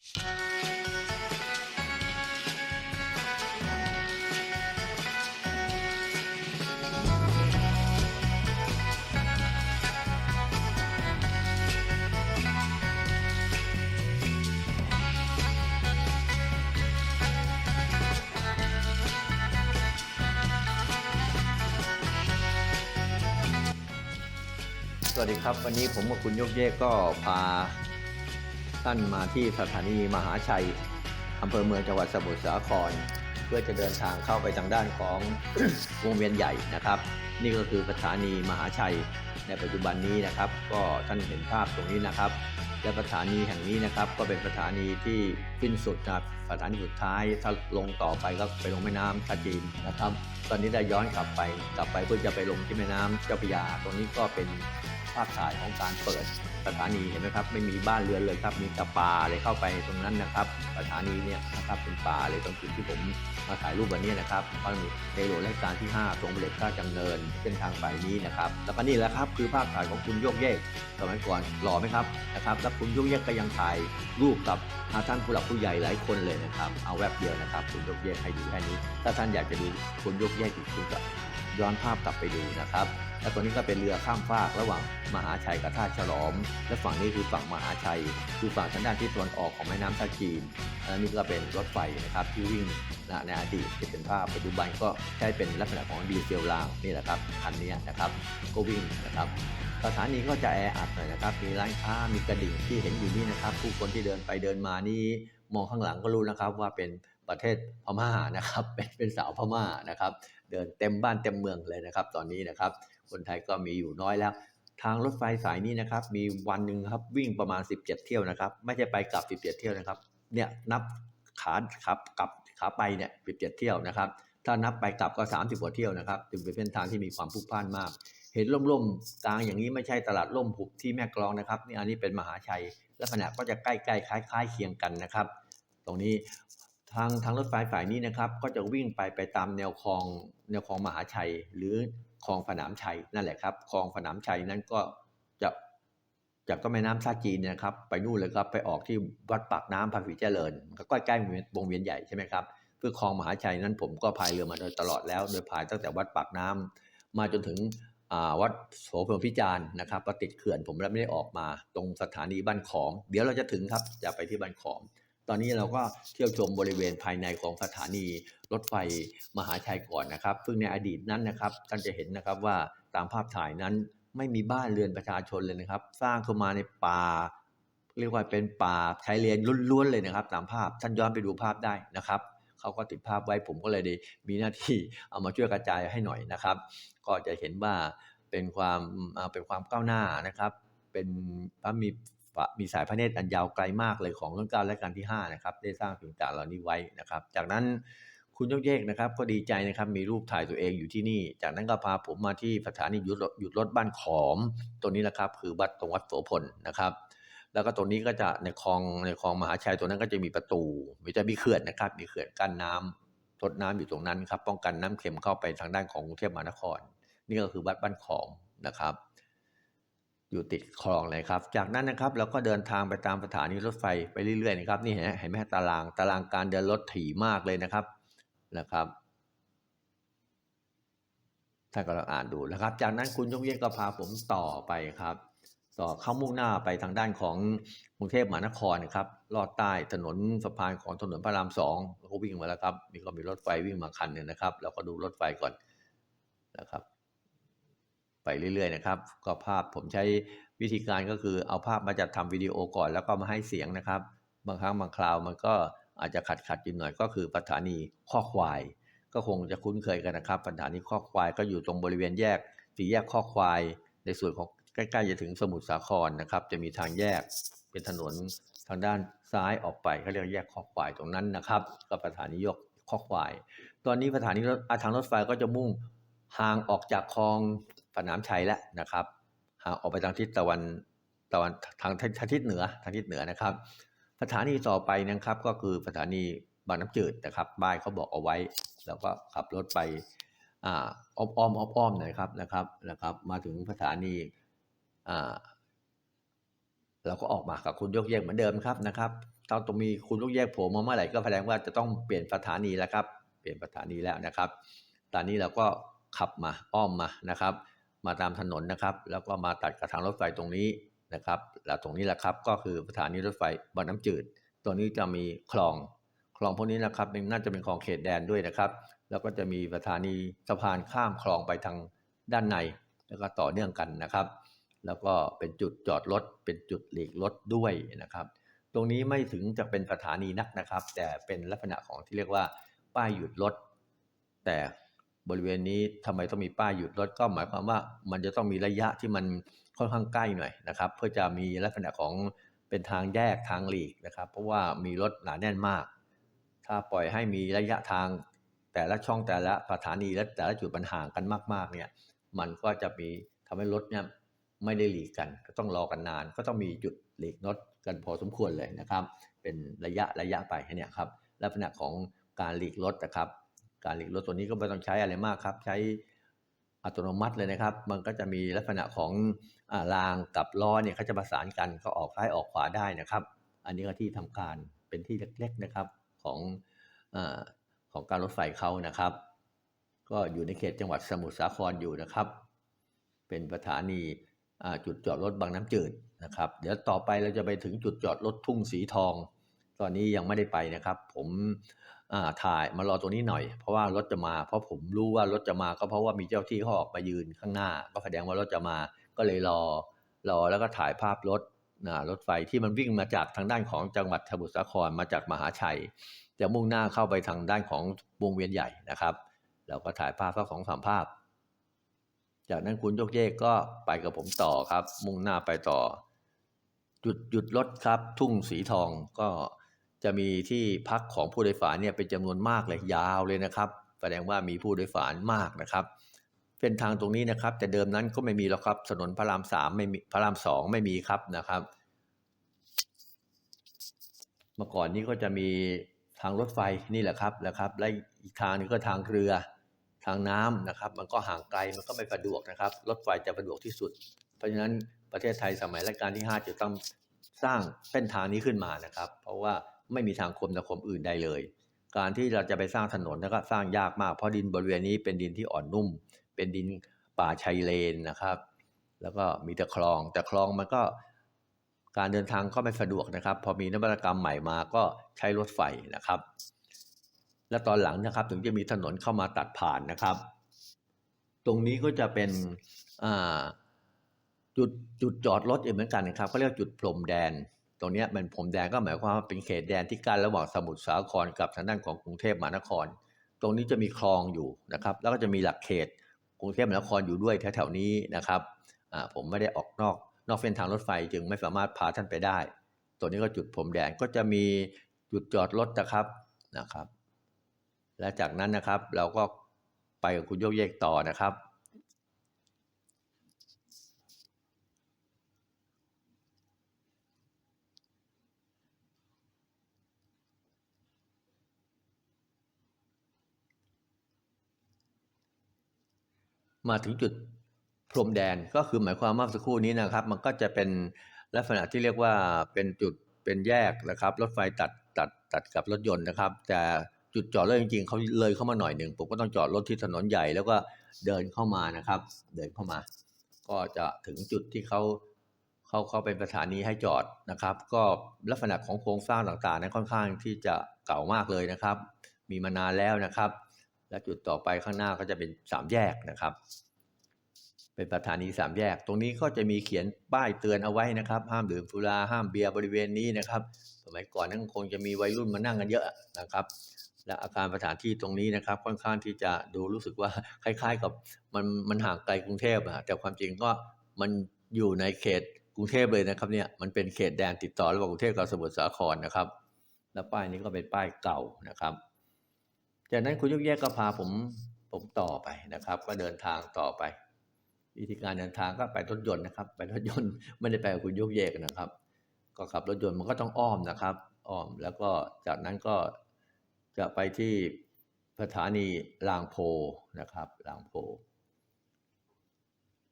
สวัสดีครับ วันนี้ผมกับคุณโยกเยกก็พา ท่านมาที่สถานีมหาชัยอำเภอเมืองจังหวัดสมุทรสาคร เพื่อจะเดินทางเข้าไปทางด้านของวงเวียนใหญ่นะครับ นี่ก็คือสถานีมหาชัยในปัจจุบันนี้นะครับ ก็ท่านเห็นภาพตรงนี้นะครับ และสถานีแห่งนี้นะครับ ก็เป็นสถานีที่สิ้นสุดจากสถานีสุดท้ายถ้าลงต่อไปก็ไปลงแม่น้ำท่าจีนนะครับ ตอนนี้ได้ย้อนกลับไปกลับไปเพื่อจะไปลงที่แม่น้ำเจ้าพระยาตรงนี้ก็เป็นภาพถ่ายของการเปิด สถานีเห็นไหมครับไม่มีบ้านเรือนเลยครับมีแต่ป่าเลยเข้าไปตรงนั้นนะครับ สถานีเนี่ยนะครับเป็นป่าเลยตรงจุดที่ผมมาถ่ายรูปวันนี้นะครับก็มีในหลวงรัชกาลที่ 5 ทรงพระเด็จพระราชดำเนินเส้นทางสายนี้นะครับแล้วก็นี่แหละครับคือภาพถ่ายของคุณโยกเยกสมัยก่อนหล่อไหมครับนะครับแล้วคุณโยกเยกก็ยังถ่ายรูปกับอาท่านผู้หลักผู้ใหญ่หลายคนเลยนะครับ เอาแวบเดียวนะครับ คุณโยกเยกให้ดูแค่นี้ ถ้าท่านอยากจะดูคุณโยกเยกอีกคุณก็ ย้อนภาพกลับไปดูนะครับ แล้วตัวนี้ก็เป็นเรือข้ามฟากระหว่างมหาชัยกับท่าฉลอม และฝั่งนี้คือฝั่งมหาชัย คือฝั่งทางด้านที่ตะวันออกของแม่น้ำท่าจีนและนี่ก็เป็นรถไฟนะครับที่วิ่งนะในอดีตที่เป็นภาพปัจจุบันก็ใช้เป็นลักษณะของดีเซลรางนี่แหละครับคันนี้นะครับก็วิ่งนะครับสถานีก็จะแออัดหน่อยนะครับ มีร้านค้า มีกระดิ่งที่เห็นอยู่นี่นะครับ ผู้คนที่เดินไปเดินมานี่มองข้างหลังก็รู้นะครับว่าเป็นประเทศพม่านะครับ เป็นเป็นสาวพม่านะครับ เดินเต็มบ้านเต็มเมืองเลยนะครับ ตอนนี้นะครับ คนไทยก็มีอยู่น้อยแล้ว ทางรถไฟสายนี้นะครับ มีวันหนึ่งครับวิ่งประมาณ 17 เที่ยวนะครับ ไม่ใช่ไปกลับ 17 เที่ยวนะครับ เนี่ยนับขาครับกลับขาไปเนี่ย17 เที่ยวนะครับ ถ้านับไปกลับก็ 30กว่าเที่ยวนะครับจึงเป็นเส้นทางที่มีความพลุกพล่านมาก เห็นล่มๆกลางอย่างนี้ไม่ใช่ตลาดล่มหุบที่แม่กลองนะครับนี่อันนี้เป็นมหาชัยลักษณะก็จะใกล้ๆคล้ายๆเคียงกันนะครับ ตรงนี้ ทางทางรถไฟฝ่ายนี้นะครับก็จะวิ่งไปไปตามแนวคลองแนวคลองมหาชัย หรือคลองผนามชัยนั่นแหละครับคลองผนามชัยนั้นก็จะจากก็แม่น้ำท่าจีนเนะครับ ไปนู่นเลยครับไปออกที่วัดปากน้ำภาษีเจริญก็ใกล้ๆวงเวียนใหญ่ใช่ไหมครับคือคลองมหาชัยนั้นผมก็พายเรือมาโดยตลอดแล้ว โดยพายตั้งแต่วัดปากน้ำมาจนถึงวัดโสพลพิจารณ์นะครับก็ติดเขื่อนผมแล้วไม่ได้ออกมาตรงสถานีบ้านของ เดี๋ยวเราจะถึงครับจะไปที่บ้านของ ตอนนี้เราก็เที่ยวชมบริเวณภายในของสถานีรถไฟมหาชัยก่อนนะครับ ซึ่งในอดีตนั้นนะครับท่านจะเห็นนะครับว่าตามภาพถ่ายนั้นไม่มีบ้านเรือนประชาชนเลยนะครับ สร้างขึ้นมาในป่าเรียกว่าเป็นป่าชายเลนล้วนๆเลยนะครับ ตามภาพท่านย้อนไปดูภาพได้นะครับเขาก็ติดภาพไว้ผมก็เลยได้มีหน้าที่เอามาช่วยกระจายให้หน่อยนะครับ ก็จะเห็นว่าเป็นความเป็นความก้าวหน้านะครับ เป็นพระมี มีสายพระเนตรอันยาวไกลมากเลยของรัชกาลรัชกาลที่5นะครับได้สร้างสิ่งต่างเหล่านี้ไว้นะครับ จากนั้นคุณยกเยกนะครับก็ดีใจนะครับมีรูปถ่ายตัวเองอยู่ที่นี่ จากนั้นก็พาผมมาที่สถานีหยุดรถหยุดรถบ้านขอมตรงนี้แหละครับคือวัดตรงวัดโสพลนะครับ แล้วก็ตรงนี้ก็จะในคลองในคลองมหาชัยตรงนั้นก็จะมีประตูมีจะมีเขื่อนนะครับ มีเขื่อนกั้นน้ำทดน้ำอยู่ตรงนั้นครับป้องกันน้ำเค็มเข้าไปทางด้านของกรุงเทพมหานคร นี่ก็คือวัดบ้านขอมนะครับ อยู่ติดคลองเลยครับ จากนั้นนะครับเราก็เดินทางไปตามสถานีรถไฟไปเรื่อยๆนะครับนี่เห็นไหมเห็นไหมตารางตารางการเดินรถถี่มากเลยนะครับนะครับท่านกำลังอ่านดูนะครับ จากนั้นคุณยงเยกก็พาผมต่อไปครับ ต่อเข้ามุ่งหน้าไปทางด้านของกรุงเทพมหานครนะครับลอดใต้ถนนสะพานของถนนพระรามสองแล้วก็วิ่งมาแล้วครับมีก็มีรถไฟวิ่งมาคันหนึ่งนะครับ เราก็ดูรถไฟก่อนนะครับ ไปเรื่อยๆนะครับก็ภาพผมใช้วิธีการก็คือเอาภาพมาจัดทำวิดีโอก่อนแล้วก็มาให้เสียงนะครับ บางครั้งบางคราวมันก็อาจจะขัดขัดอยู่หน่อยก็คือสถานีข้อควาย ก็คงจะคุ้นเคยกันนะครับสถานีข้อควายก็อยู่ตรงบริเวณแยกสี่แยกข้อควาย ในส่วนของใกล้ๆจะถึงสมุทรสาครนะครับ จะมีทางแยกเป็นถนนทางด้านซ้ายออกไปเขาเรียกแยกข้อควายตรงนั้นนะครับก็สถานียกข้อควาย ตอนนี้สถานีรถทางรถไฟก็จะมุ่งห่างออกจากคลอง สนามชัยแล้วนะครับหาออกไปทางทิศตะวันตะวันทางทางทิศเหนือทางทิศเหนือนะครับ สถานีต่อไปนะครับ ก็คือสถานีบางน้ำจืดนะครับบ้านเขาบอกเอาไว้ แล้วก็ขับรถไปอ้อมอ้อมอ้อมอ้อมหน่อยครับนะครับนะครับ มาถึงสถานีอ่าเราก็ออกมากับคุณยกเยกเหมือนเดิมครับนะครับถ้าตรงมีคุณลูกแยกโผล่มาเมื่อไหร่ก็แสดงว่าจะต้องเปลี่ยนสถานีแล้วครับ เปลี่ยนสถานีแล้วนะครับ ตอนนี้เราก็ขับมาอ้อมมานะครับ มาตามถนนนะครับ แล้วก็มาตัดกับทางรถไฟตรงนี้นะครับแล้วตรงนี้แหละครับก็คือสถานีรถไฟบางน้ำจืด ตัวนี้จะมีคลองคลองพวกนี้นะครับน่าจะเป็นคลองเขตแดนด้วยนะครับ แล้วก็จะมีสถานีสะพานข้ามคลองไปทางด้านใน แล้วก็ต่อเนื่องกันนะครับ แล้วก็เป็นจุดจอดรถเป็นจุดหลีกรถด้วยนะครับ ตรงนี้ไม่ถึงจะเป็นสถานีนักนะครับ แต่เป็นลักษณะของที่เรียกว่าป้ายหยุดรถแต่ บริเวณนี้ทำไมต้องมีป้ายหยุดรถก็หมายความว่ามันจะต้องมีระยะที่มันค่อนข้างใกล้หน่อยนะครับ เพื่อจะมีลักษณะของเป็นทางแยกทางหลีกนะครับ เพราะว่ามีรถหนาแน่นมาก ถ้าปล่อยให้มีระยะทางแต่ละช่องแต่ละสถานีและแต่ละจุดมันห่างกันมาก ๆ เนี่ย มันก็จะมีทำให้รถเนี่ยไม่ได้หลีกกัน ก็ต้องรอกันนาน ก็ต้องมีจุดหลีกรถกันพอสมควรเลยนะครับ เป็นระยะระยะไปเนี่ยครับลักษณะของการหลีกรถนะครับ การหลีกรถตัวนี้ก็ไม่ต้องใช้อะไรมากครับ ใช้อัตโนมัติเลยนะครับ มันก็จะมีลักษณะของอารางกับล้อเนี่ยเขาจะประสานกันก็ออกซ้ายออกขวาได้นะครับ อันนี้ก็ที่ทำการเป็นที่เล็กๆนะครับของอของการรถไฟเขานะครับ ก็อยู่ในเขตจังหวัดสมุทรสาครอยู่นะครับ เป็นสถานีจุดจอดรถบางน้ำจืดนะครับ เดี๋ยวต่อไปเราจะไปถึงจุดจอดรถทุ่งสีทอง ตอนนี้ยังไม่ได้ไปนะครับ ผม ถ่ายมารอตัวนี้หน่อย เพราะว่ารถจะมา เพราะผมรู้ว่ารถจะมาก็เพราะว่ามีเจ้าที่เขาออกมายืนข้างหน้า ก็แสดงว่ารถจะมา ก็เลยรอ รอแล้วก็ถ่ายภาพรถนะรถไฟที่มันวิ่งมาจากทางด้านของจังหวัดสมุทรสาครมาจากมหาชัยจะมุ่งหน้าเข้าไปทางด้านของวงเวียนใหญ่นะครับแล้วก็ถ่ายภาพสักสองสามภาพ จากนั้นคุณโยกเยกก็ไปกับผมต่อครับ มุ่งหน้าไปต่อ จุดหยุดรถครับ ทุ่งสีทองก็ จะมีที่พักของผู้โดยสารเนี่ยเป็นจำนวนมากเลยยาวเลยนะครับแสดงว่ามีผู้โดยสารมากนะครับเส้นทางตรงนี้นะครับ แต่เดิมนั้นก็ไม่มีแล้วครับถนนพระรามสามไม่มีพระรามสองไม่มีครับนะครับ เมื่อก่อนนี้ก็จะมีทางรถไฟนี่แหละครับนะครับและอีกทางนึงก็ทางเรือทางน้ำนะครับ มันก็ห่างไกลมันก็ไม่สะดวกนะครับ รถไฟจะสะดวกที่สุด เพราะฉะนั้นประเทศไทยสมัยรัชกาลที่ 5 จะต้องสร้างเส้นทางนี้ขึ้นมานะครับ เพราะว่า ไม่มีทางคมนาคมอื่นใดเลย การที่เราจะไปสร้างถนนแล้วก็สร้างยากมากเพราะดินบริเวณนี้เป็นดินที่อ่อนนุ่ม เป็นดินป่าชายเลนนะครับ แล้วก็มีแต่คลอง แต่คลองมันก็การเดินทางก็ไม่สะดวกนะครับ พอมีนวัตกรรมใหม่มาก็ใช้รถไฟนะครับ และตอนหลังนะครับถึงจะมีถนนเข้ามาตัดผ่านนะครับ ตรงนี้ก็จะเป็นจุดจุดจอดรถอีกเหมือนกันนะครับเขาเรียกจุดพรมแดน ตรงนี้มันพรมแดนก็หมายความว่าเป็นเขตแดนที่กั้นระหว่างสมุทรสาครกับทางด้านของกรุงเทพมหานคร ตรงนี้จะมีคลองอยู่นะครับ แล้วก็จะมีหลักเขตกรุงเทพมหานครอยู่ด้วยแถวๆนี้นะครับผมไม่ได้ออกนอกนอกเส้นทางรถไฟจึงไม่สามารถพาท่านไปได้ ตัวนี้ก็จุดพรมแดนก็จะมีจุดจอดรถนะครับนะครับ และจากนั้นนะครับเราก็ไปกับคุณโยกเยกต่อนะครับ มาถึงจุดพรมแดนก็คือหมายความว่าสักครู่นี้นะครับ มันก็จะเป็นลักษณะที่เรียกว่าเป็นจุดเป็นแยกนะครับ รถไฟตัดตัดตัดกับรถยนต์นะครับ แต่จุดจอดรถจริงๆเขาเลยเข้ามาหน่อยหนึ่งผมก็ต้องจอดรถที่ถนนใหญ่แล้วก็เดินเข้ามานะครับ เดินเข้ามา ก็จะถึงจุดที่เขาเขาเขาเป็นสถานีให้จอดนะครับ ก็ลักษณะของโครงสร้างต่างๆนั้นค่อนข้างที่จะเก่ามากเลยนะครับ มีมานานแล้วนะครับ และจุดต่อไปข้างหน้าก็จะเป็นสามแยกนะครับ เป็นสถานีสามแยก ตรงนี้ก็จะมีเขียนป้ายเตือนเอาไว้นะครับ ห้ามดื่มสุราห้ามเบียร์บริเวณนี้นะครับ สมัยก่อนนั้นคงจะมีวัยรุ่นมานั่งกันเยอะนะครับ และอาคารสถานที่ตรงนี้นะครับ ค่อนข้างที่จะดูรู้สึกว่าคล้าย ๆ กับมันมันห่างไกลกรุงเทพอะแต่ความจริงก็มันอยู่ในเขตกรุงเทพเลยนะครับเนี่ยมันเป็นเขตแดนติดต่อระหว่างกรุงเทพกับสมุทรสาครนะครับ แล้วป้ายนี้ก็เป็นป้ายเก่านะครับ จากนั้นคุณยุกแยกก็พาผมผมต่อไปนะครับ ก็เดินทางต่อไป วิธีการเดินทางก็ไปรถยนต์นะครับ ไปรถยนต์ไม่ได้ไปกับคุณยุกแยกนะครับ ก็ขับรถยนต์มันก็ต้องอ้อมนะครับ อ้อมแล้วก็จากนั้นก็จะไปที่สถานีลางโพนะครับลางโพ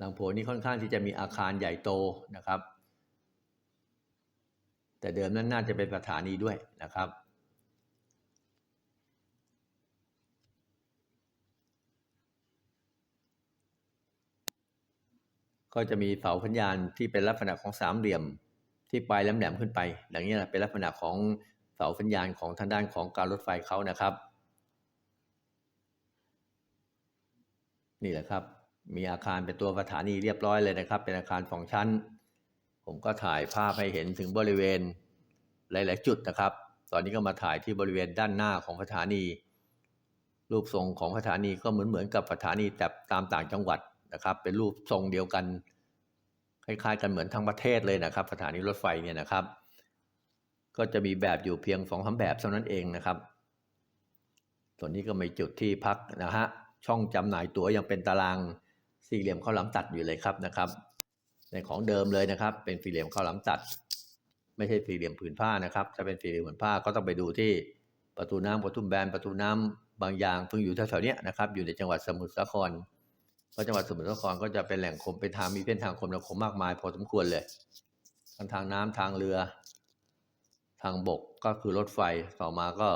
ลางโพนี่ค่อนข้างที่จะมีอาคารใหญ่โตนะครับ แต่เดิมนั้นน่าจะเป็นสถานีด้วยนะครับ ก็จะมีเสาสัญญาณที่เป็นลักษณะของสามเหลี่ยมที่ปลายแหลมๆขึ้นไป อย่างนี้แหละเป็นลักษณะของเสาสัญญาณของทางด้านของการรถไฟเขานะครับ นี่แหละครับ มีอาคารเป็นตัวสถานีเรียบร้อยเลยนะครับ เป็นอาคารสองชั้น ผมก็ถ่ายภาพให้เห็นถึงบริเวณหลาย ๆ จุดนะครับ ตอนนี้ก็มาถ่ายที่บริเวณด้านหน้าของสถานี รูปทรงของสถานีก็เหมือนเหมือนกับสถานีแต่ตามต่างจังหวัด นะครับ เป็นรูปทรงเดียวกันคล้ายๆกันเหมือนทั้งประเทศเลยนะครับ สถานีรถไฟเนี่ยนะครับ ก็จะมีแบบอยู่เพียงสองสาแบบเท่านั้นเองนะครับ ส่วนนี้ก็มีจุดที่พักนะฮะช่องจำหน่ายตั๋วยังเป็นตารางสี่เหลี่ยมข้าวหลามตัดอยู่เลยครับนะครับ ในของเดิมเลยนะครับ เป็นสี่เหลี่ยมข้าวหลามตัด ไม่ใช่สี่เหลี่ยมผืนผ้านะครับ ถ้าเป็นสี่เหลี่ยมผืนผ้าก็ต้องไปดูที่ประตูน้ำประตูแบนประตูน้ำบางอย่างเพิ่งอยู่แถวๆนี้นะครับอยู่ในจังหวัดสมุทรสาคร เพราะจังหวัดสมุทรสาครก็จะเป็นแหล่งคมเป็นทางมีเส้นทางคมนาคมมากมาย พอสมควรเลยทั้งทางน้ำทางเรือ ทางบกก็คือรถไฟต่อมาก็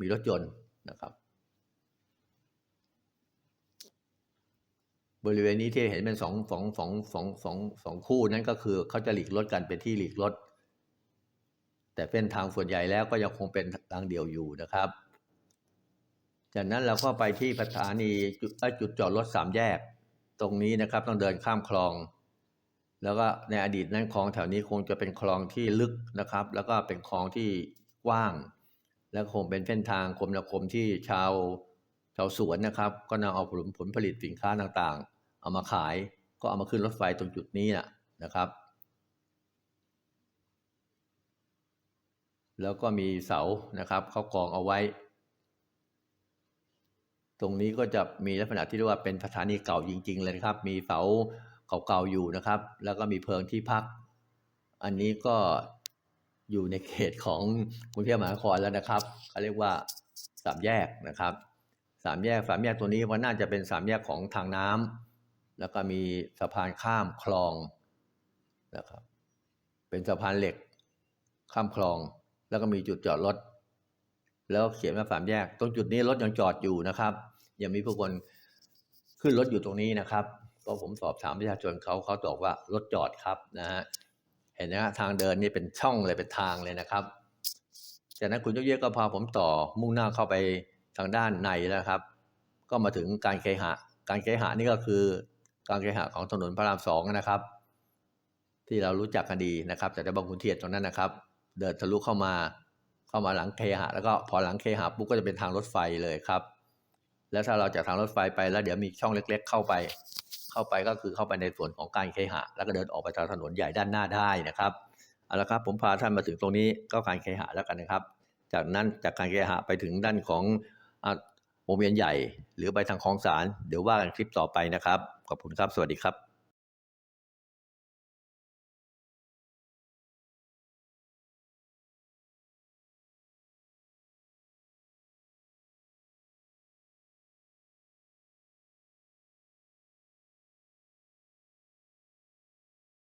มีรถยนต์นะครับ บริเวณนี้ที่เห็นเป็นสองสองสองสองสองสองคู่นั่นก็คือเขาจะหลีกรถกันเป็นที่หลีกรถแต่เส้นทางส่วนใหญ่แล้วก็ยังคงเป็นทางเดียวอยู่นะครับ จากนั้นเราก็ไปที่สถานีจุดจุดจอดรถสามแยก ตรงนี้นะครับต้องเดินข้ามคลอง แล้วก็ในอดีตนั้นคลองแถวนี้คงจะเป็นคลองที่ลึกนะครับ แล้วก็เป็นคลองที่กว้าง และคงเป็นเส้นทางคมนาคมที่ชาวชาวสวนนะครับ ก็นำเอาผลผลผลิตสินค้าต่างๆ เอามาขายก็เอามาขึ้นรถไฟตรงจุดนี้นะนะครับ แล้วก็มีเสานะครับเขากองเอาไว้ ตรงนี้ก็จะมีลักษณะที่เรียกว่าเป็นสถานีเก่าจริง ๆ เลยครับ มีเสาเก่าๆอยู่นะครับ แล้วก็มีเพิงที่พัก อันนี้ก็อยู่ในเขตของกรุงเทพมหานครแล้วนะครับเขาเรียกว่าสามแยกนะครับสามแยกสามแยกตัวนี้ว่าน่าจะเป็นสามแยกของทางน้ำแล้วก็มีสะพานข้ามคลองนะครับ เป็นสะพานเหล็กข้ามคลอง แล้วก็มีจุดจอดรถแล้วเขียนว่าสามแยก ตรงจุดนี้รถยังจอดอยู่นะครับ ยังมีผู้คนขึ้นรถอยู่ตรงนี้นะครับเพราะผมสอบถามประชาชนเขาเขาตอบว่ารถจอดครับนะฮะเห็นนะทางเดินนี่เป็นช่องเลยเป็นทางเลยนะครับ จากนั้นคุณยกเยกก็พาผมต่อมุ่งหน้าเข้าไปทางด้านในแล้วครับ ก็มาถึงการเคหะ การเคหะนี่ก็คือการเคหะของถนนพระรามสองนะครับ ที่เรารู้จักกันดีนะครับจากบางขุนเทียนตรงนั้นนะครับ เดินทะลุเข้ามาเข้ามาหลังเคหะ แล้วก็พอหลังเคหะปุ๊บก็จะเป็นทางรถไฟเลยครับ แล้วถ้าเราจากทางรถไฟไปแล้วเดี๋ยวมีช่องเล็ก ๆ เข้าไป เข้าไปก็คือเข้าไปในส่วนของการเคหะ แล้วก็เดินออกไปทางถนนใหญ่ด้านหน้าได้นะครับเอาละครับผมพาท่านมาถึงตรงนี้ก็การเคหะแล้วกันนะครับ จากนั้นจากการเคหะไปถึงด้านของวงเวียนใหญ่ หรือไปทางคลองสารเดี๋ยวว่ากันคลิปต่อไปนะครับ ขอบคุณครับ สวัสดีครับ